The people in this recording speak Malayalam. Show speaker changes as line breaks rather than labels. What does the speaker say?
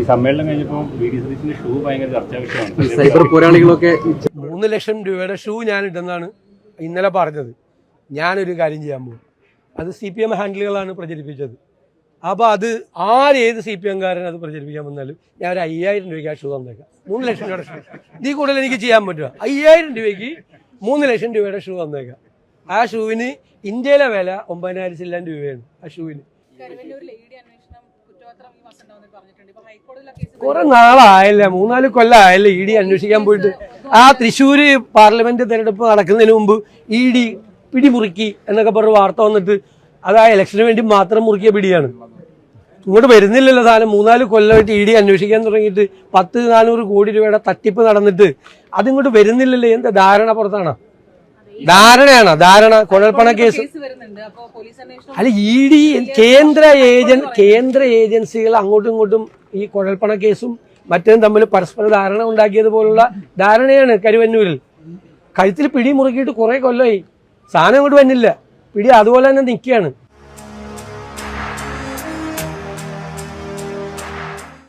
ഈ സമ്മേളനം കഴിഞ്ഞപ്പോൾ വി ഡി സതീശിന്റെ ഷൂ ഭയങ്കര ചർച്ചാ വിഷയമാണ്.
സൈബർ പോരാളികളൊക്കെ
മൂന്ന് ലക്ഷം രൂപയുടെ ഷൂ ഞാൻ ഇട്ടെന്നാണ് ഇന്നലെ പറഞ്ഞത്. ഞാനൊരു കാര്യം ചെയ്യാൻ പോകും. അത് സി പി എം ഹാൻഡിലുകളാണ് പ്രചരിപ്പിച്ചത്. അപ്പോൾ അത് ആരേത് സി പി എംകാരൻ അത് പ്രചരിപ്പിക്കാൻ വന്നാലും ഞാൻ ഒരു അയ്യായിരം രൂപയ്ക്ക് ആ ഷൂ തന്നേക്കാം. മൂന്ന് ലക്ഷം രൂപയുടെ ഷൂ. ഇതിൽ കൂടുതൽ എനിക്ക് ചെയ്യാൻ പറ്റുക അയ്യായിരം രൂപയ്ക്ക് മൂന്ന് ലക്ഷം രൂപയുടെ ഷൂ തന്നേക്കാം. ആ ഷൂവിന് ഇന്ത്യയിലെ വില ഒമ്പതിനായിരം ചില്ലാൻ രൂപയാണ് ആ ഷൂവിന്. കുറെ നാളായല്ലേ? മൂന്നാൽ കൊല്ലമായല്ലേ ഇ ഡി അന്വേഷിക്കാൻ പോയിട്ട്? ആ തൃശ്ശൂര് പാർലമെന്റ് തെരഞ്ഞെടുപ്പ് നടക്കുന്നതിന് മുമ്പ് ഇ ഡി പിടിമുറുക്കി എന്നൊക്കെ പറഞ്ഞ വാർത്ത വന്നിട്ട് അത് ആ ഇലക്ഷന് വേണ്ടി മാത്രം മുറുക്കിയ പിടിയാണ്. ഇങ്ങോട്ട് വരുന്നില്ലല്ലോ സാധനം. മൂന്നാൽ കൊല്ലമായിട്ട് ഇ ഡി അന്വേഷിക്കാൻ തുടങ്ങിയിട്ട് പത്ത് നാനൂറ് കോടി രൂപയുടെ തട്ടിപ്പ് നടന്നിട്ട് അതിങ്ങോട്ട് വരുന്നില്ലല്ലോ? എന്താ ധാരണ പുറത്താണ്? ധാരണയാണ് ധാരണ കുഴൽപ്പണ കേസ്. അല്ല ഇ ഡി കേന്ദ്ര ഏജൻ കേന്ദ്ര ഏജൻസികൾ അങ്ങോട്ടും ഇങ്ങോട്ടും ഈ കുഴൽപ്പണ കേസും മറ്റേതും തമ്മിൽ പരസ്പര ധാരണ ഉണ്ടാക്കിയതുപോലുള്ള ധാരണയാണ് കരുവന്നൂരിൽ. കഴുത്തിൽ പിടി മുറുക്കിയിട്ട് കുറെ കൊല്ലമായി സാധനം അങ്ങോട്ട് വന്നില്ല. പിടി അതുപോലെ തന്നെ നിൽക്കുകയാണ്.